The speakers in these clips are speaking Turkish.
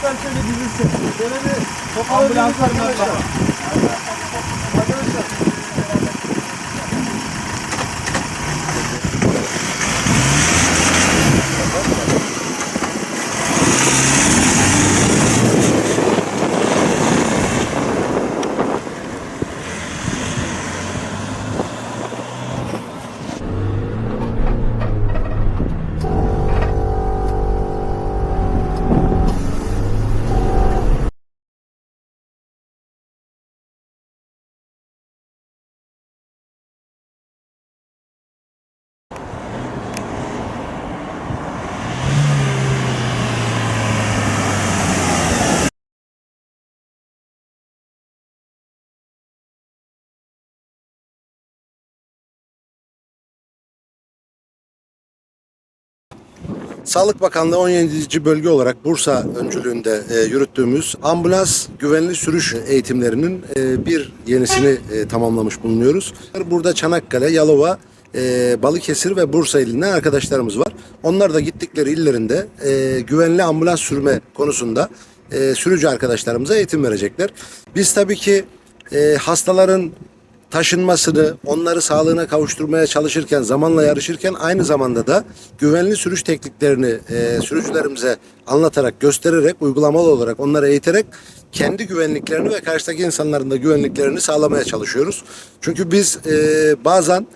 şöyle dizilsin. Şöyle bir toparlayalım arkadaşlar. Arkadaşlar. Sağlık Bakanlığı 17. bölge olarak Bursa öncülüğünde e, yürüttüğümüz ambulans güvenli sürüş eğitimlerinin e, bir yenisini e, tamamlamış bulunuyoruz. Burada Çanakkale, Yalova, e, Balıkesir ve Bursa ilinden arkadaşlarımız var. Onlar da gittikleri illerinde e, güvenli ambulans sürme konusunda e, sürücü arkadaşlarımıza eğitim verecekler. Biz tabii ki e, hastaların taşınmasını, onları sağlığına kavuşturmaya çalışırken, zamanla yarışırken aynı zamanda da güvenli sürüş tekniklerini e, sürücülerimize anlatarak, göstererek, uygulamalı olarak onları eğiterek kendi güvenliklerini ve karşıdaki insanların da güvenliklerini sağlamaya çalışıyoruz. Çünkü biz e, bazen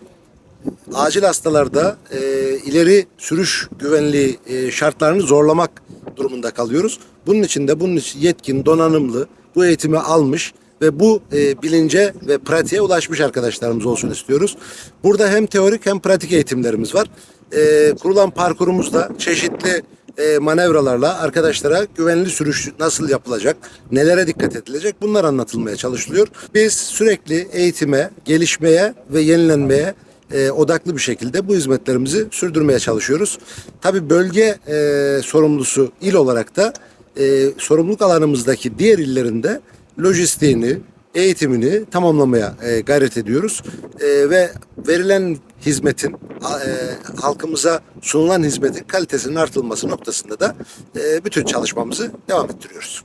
acil hastalarda e, ileri sürüş güvenliği e, şartlarını zorlamak durumunda kalıyoruz. Bunun için de bunun için yetkin, donanımlı, bu eğitimi almış ve bu e, bilince ve pratiğe ulaşmış arkadaşlarımız olsun istiyoruz. Burada hem teorik hem pratik eğitimlerimiz var. E, kurulan parkurumuzda çeşitli e, manevralarla arkadaşlara güvenli sürüş nasıl yapılacak, nelere dikkat edilecek bunlar anlatılmaya çalışılıyor. Biz sürekli eğitime, gelişmeye ve yenilenmeye e, odaklı bir şekilde bu hizmetlerimizi sürdürmeye çalışıyoruz. Tabi bölge e, sorumlusu il olarak da e, sorumluluk alanımızdaki diğer illerinde lojistiğini, eğitimini tamamlamaya e, gayret ediyoruz. E, ve verilen hizmetin, e, halkımıza sunulan hizmetin kalitesinin artırılması noktasında da e, bütün çalışmamızı devam ettiriyoruz.